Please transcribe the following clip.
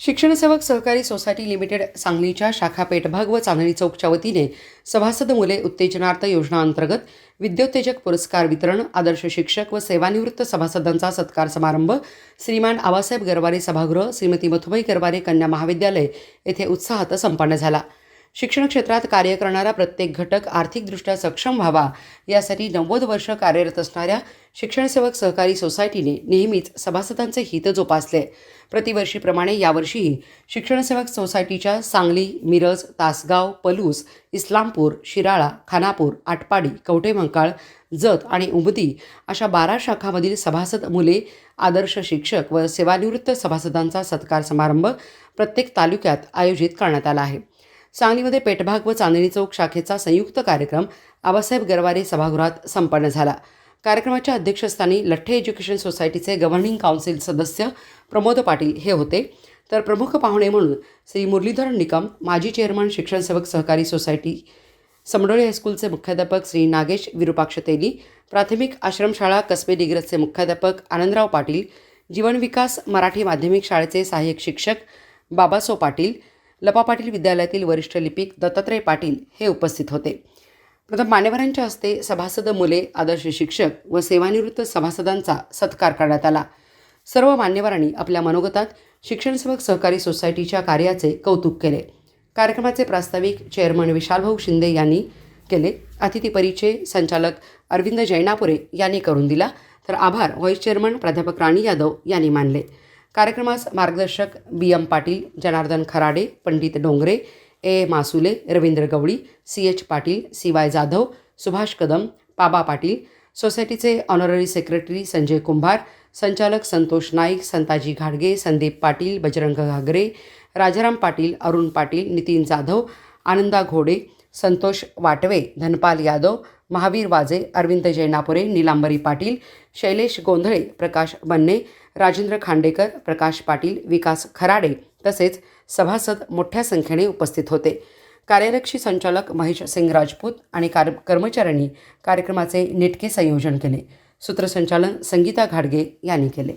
शिक्षणसेवक सहकारी society limited सांगलीच्या शाखा पेठभाग व चांदणी चौकच्या वतीने सभासद मुले उत्तेजनार्थ योजनाअंतर्गत विद्योत्तेजक पुरस्कार वितरण आदर्श शिक्षक व सेवानिवृत्त सभासदांचा सत्कार समारंभ श्रीमान आबासाहेब गरवारे सभागृह श्रीमती मथुबाई गरवारे कन्या महाविद्यालय येथे उत्साहात संपन्न झाला. शिक्षण क्षेत्रात कार्य करणारा प्रत्येक घटक आर्थिकदृष्ट्या सक्षम व्हावा. यासाठी नव्वद वर्ष कार्यरत असणाऱ्या शिक्षणसेवक सहकारी सोसायटीने नेहमीच सभासदांचे हित जोपासले. प्रतिवर्षीप्रमाणे यावर्षीही शिक्षणसेवक सोसायटीच्या सांगली मिरज तासगाव पलूस इस्लामपूर शिराळा खानापूर आटपाडी कवटेमंकाळ जत आणि उमदी अशा बारा शाखामधील सभासद मुले आदर्श शिक्षक व सेवानिवृत्त सभासदांचा सत्कार समारंभ प्रत्येक तालुक्यात आयोजित करण्यात आला आहे. सांगलीमध्ये पेठभाग व चांदणी चौक शाखेचा संयुक्त कार्यक्रम आबासाहेब गरवारे सभागृहात संपन्न झाला. कार्यक्रमाच्या अध्यक्षस्थानी लठ्ठे एज्युकेशन सोसायटीचे गव्हर्निंग काउन्सिल सदस्य प्रमोद पाटील हे होते. तर प्रमुख पाहुणे म्हणून श्री मुरलीधर निकम माजी चेअरमन शिक्षण सेवक सहकारी सोसायटी समडोळे हायस्कूलचे मुख्याध्यापक श्री नागेश विरुपाक्ष तेली प्राथमिक आश्रमशाळा कसबे डिग्रजचे मुख्याध्यापक आनंदराव पाटील जीवन विकास मराठी माध्यमिक शाळेचे सहाय्यक शिक्षक बाबासो पाटील लपा पाटील विद्यालयातील वरिष्ठ लिपिक दत्तात्रय पाटील हे उपस्थित होते. प्रथम मान्यवरांच्या हस्ते सभासद मुले आदर्श शिक्षक व सेवानिवृत्त सभासदांचा सत्कार करण्यात आला. सर्व मान्यवरांनी आपल्या मनोगतात शिक्षणसेवक सहकारी सोसायटीच्या कार्याचे कौतुक केले. कार्यक्रमाचे प्रास्ताविक चेअरमन विशालभाऊ शिंदे यांनी केले. अतिथी परिचय संचालक अरविंद जैनापुरे यांनी करून दिला. तर आभार व्हाईस चेअरमन प्राध्यापक राणी यादव यांनी मानले. कार्यक्रमास मार्गदर्शक B M Patil Janardhan Kharade Pandit Dongre A Masule Ravindra Gawali C H Patil C Y Jadhav Subhash Kadam Paba Patil सोसायटीचे ऑनररी सेक्रेटरी संजय कुंभार संचालक संतोष नाईक संताजी घाडगे संदीप पाटील बजरंग घागरे राजाराम पाटील अरुण पाटील नितीन जाधव आनंदा घोडे संतोष वाटवे धनपाल यादव महावीर वाजे अरविंद जैनापुरे निलांबरी पाटील शैलेश गोंधळे प्रकाश बन्ने राजेंद्र खांडेकर प्रकाश पाटील विकास खराडे तसेच सभासद मोठ्या संख्येने उपस्थित होते. कार्यरक्षी संचालक महेश सिंग राजपूत आणि कार कर्मचाऱ्यांनी कार्यक्रमाचे नेटके संयोजन केले. सूत्रसंचालन संगीता घाडगे यांनी केले.